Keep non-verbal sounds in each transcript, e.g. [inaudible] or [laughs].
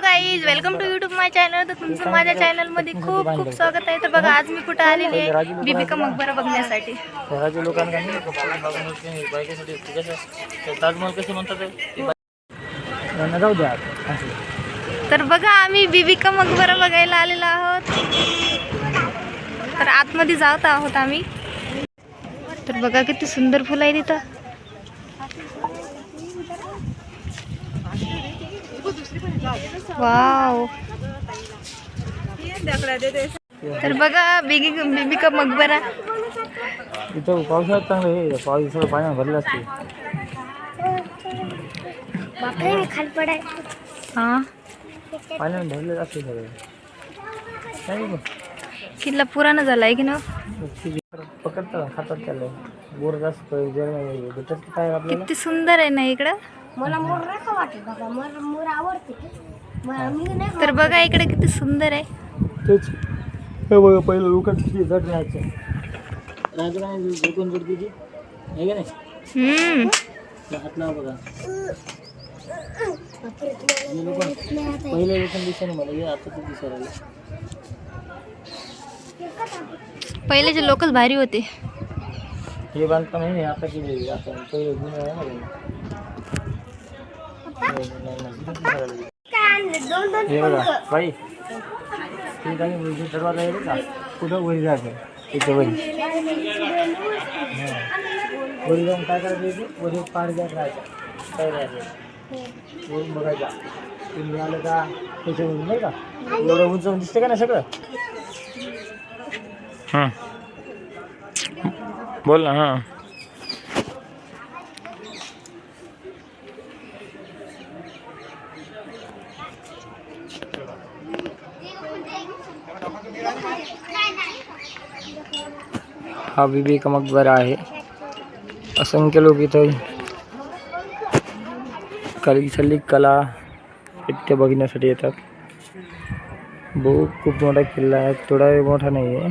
Guys welcome to YouTube my channel तर तुमचं माझ्या चॅनलमध्ये खूप खूप स्वागत आहे. तर बघा आज मी कुठे आलेली आहे? बिबिका मकबरा बघण्यासाठी. तर बघा आम्ही बिबिका मकबरा बघायला आलेलो आहोत. तर आतमध्ये जात आहोत आम्ही. तर बघा किती सुंदर फुलं आहे तिथं. वाव. तर बघा बिगी बिबिका मकबरा इथं पावसाळ्यात चांगलं आहे. पाऊस सगळं पाण्यात भरलं असते. हा? पाण्यात भरलेलं असते सगळं? किल्ला पुराणा झाला आहे की ना? पकडतात खातात त्याला. बोर जास्त भेटत. काय किती सुंदर आहे ना इकडं. मला मोर नाही का वाटत बाबा मोर मोर आवडते. मला मी नाही तर बघा इकडे किती सुंदर आहे. तेच. हे बघा पहिलं लोकांचं किती जड राहायचं. नाही लोकं जड किती आहे का नाही? हम्म. त्या हात लावा बघा. हे लोकं पहिल्या लोकांना दिसायला मला हे आता ते दिसायला लागलं. पहिलेचे लोकच भारी होते. हे बांधकाम आहे ना आता केले आता पहिले जुनं आहे ना हे. हे बघा बाई ठीक आहे मुलगी दरवाजा येईल का कुठं वरी जायचं इथे वरी वरी जाऊन काय करायचं इथे वरी पार जात राहायचं काय राहायचं वरून बघायचा तुम्ही आलं का त्याच्यावरून नाही का एवढं उंच दिसतं का नाही सगळं हां बोल ना हां. हा बीबी का मकबरा आहे असंख्य लोक इथं कली कला इथे बघण्यासाठी येतात बहुत खूप मोठा किल्ला आहे थोडा मोठा नाही आहे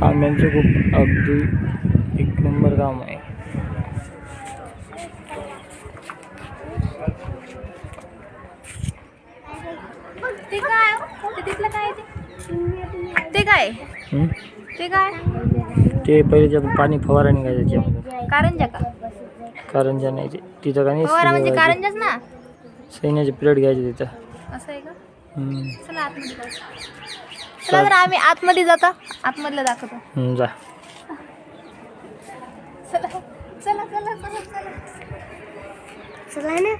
काम खूप अगदी एक नंबर काम आहे ते काय? ते काय? ते काय पहिले जे पाणी फवारा निघायचं त्याच्यामध्ये. कारंजा का? कारंजा नाही ते तिथं का फवारा म्हणजे नाही कारंजाच ना? सैन्याचे पिरियड घ्यायचे तिथं. असं आहे का. चला आतमध्ये जाऊ. चला आम्ही आतमध्ये जातो. आतमधलं दाखवतो. जा. चला चला चला चला चला. चला ना.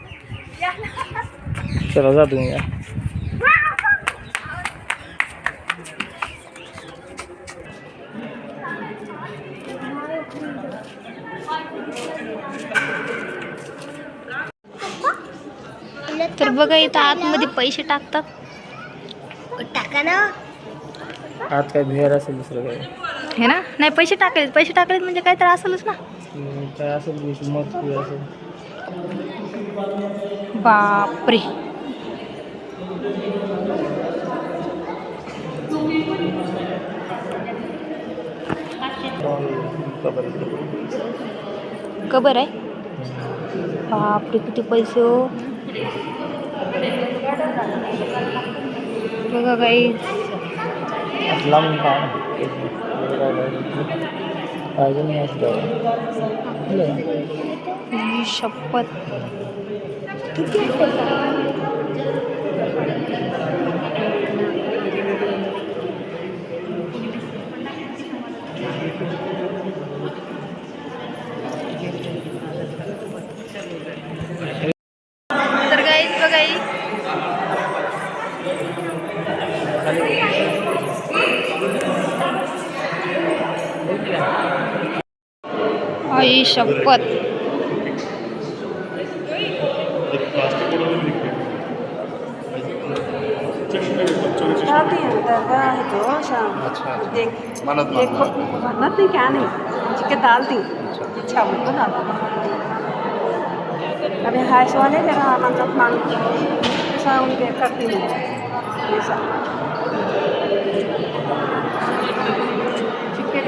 चला जा तुम्ही या तर बघा इथं आतमध्ये पैसे टाकतात. टाका ना. आत काय बिहार असेल दुसरं काय? हे ना? नाही पैसे टाकले पैसे टाकले म्हणजे काय तर असेलच ना. काय असेल मग असेल. बापरे. खबर कबर आहे बापरे किती पैसे हो. बघा काही शपथ किती आई शपथ चाहती हैं दरगाह है तो शाम देख देखो मन्नत नहीं क्या नहीं जिसके डालती इच्छा उनको डालती अभी हाइस वाले जरा मन्नत मांग ऐसा उनके करती नहीं ऐसा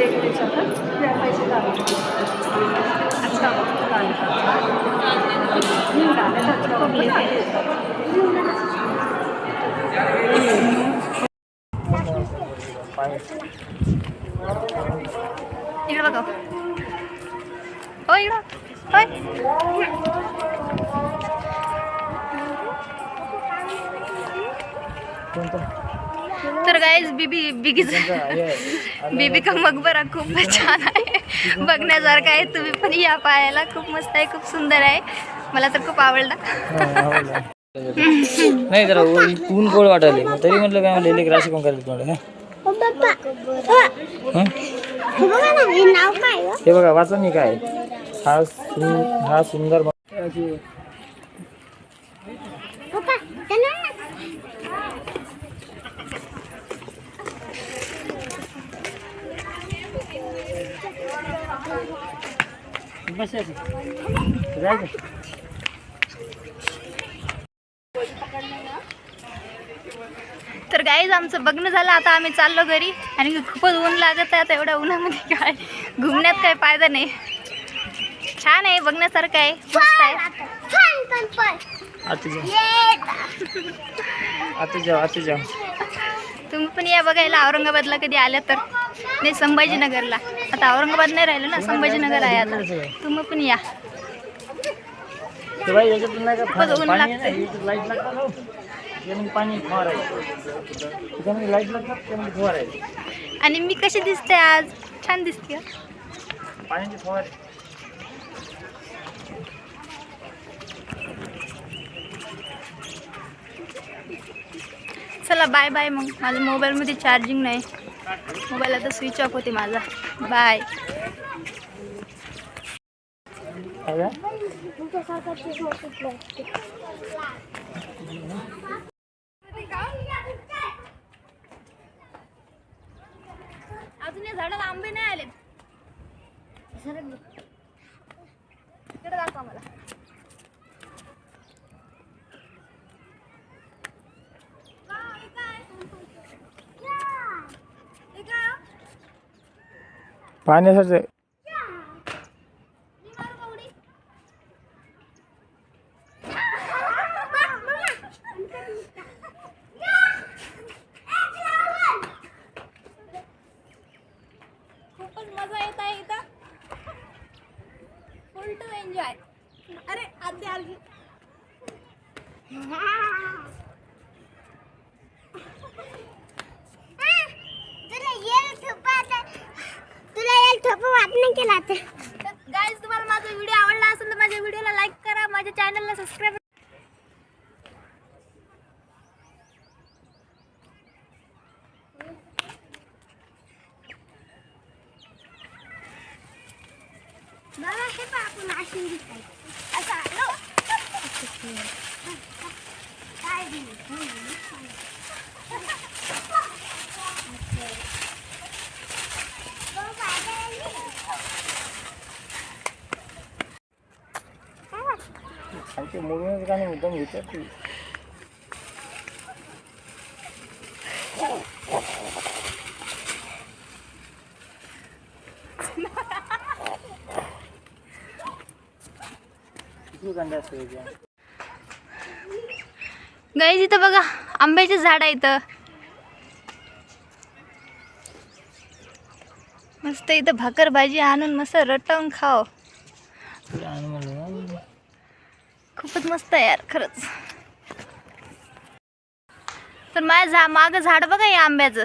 verebiliriz zaten. Yapaycılar. Açıklama. Yıldan. Açıklama. İri bakalım. Oy lan. Oy. Tonton. तर गाईज बीबी हे बीबी [laughs] का मकबरा खूप छान आहे. [laughs] बघण्यासारखं आहे. तुम्ही पण या पाहायला. खूप मस्त आहे खूप सुंदर आहे. मला तर खूप आवडला. नाही जरा ऊन गोड वाटायले मग तरी म्हटलं काय म्हणलं राशी कोण करायचं तुम्हाला हं? बघा ना हे? नाव काय हो? हे बघा वाचा मी काय. हा सुं हा सुंदर अशी पप्पा त्याला ना बस जायचं तर गाईज आमचं बघणं झालं आता आम्ही चाललो घरी. आणि खूपच ऊन लागत आहे आता एवढ्या उन्हामध्ये काय घुमण्यात काय फायदा नाही. छान आहे बघण्यासारखं आहे. मस्त आहे. छान पण पण आता जाऊ येत आता जाऊ आता जाऊ तुम्ही पण या बघायला. औरंगाबादला कधी आल्या तर. नाही संभाजीनगरला. आता औरंगाबाद नाही राहिलं ना संभाजीनगर आहे आता. तुम्ही पण या. खूपच ऊन आणि मी कशी दिसते आज? छान दिसते. चला बाय बाय मग. माझ्या मोबाईलमध्ये चार्जिंग नाही. मोबाईल आता स्विच ऑफ होते माझा. बाय अजून या झाडाला आंबे नाही आले. सरक. इकडे दाखवा मला. पाहण्यासाठी खूपच मजा येत आहे इथं फुल टू एन्जॉय अरे आधी आली तुला येईल ठोपा आता- तुला ठोपा वाटणं केला आता गाईज तुम्हाला माझा व्हिडिओ आवडला असेल तर माझ्या व्हिडिओला लाईक करा माझ्या चॅनलला सबस्क्राईब बाबा हे पहा आपण अशी दिसतंय. असं आलो. काय दिलं? आणि ते मुलींचं गाणे मुद्दाम घेतात ते? गाईज इथं बघा आंब्याचे झाड आहे इथं मस्त इथं भाकर भाजी आणून मस्त रटवून खाव तुला आणून म्हणलं ना. खूपच मस्त आहे यार खरंच. तर माझ्या झा मागं झाड बघा या आंब्याचं.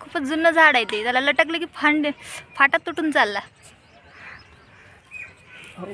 खूपच जुनं झाड आहे ते. त्याला लटकलं की फांड फाटा तुटून चालला. हो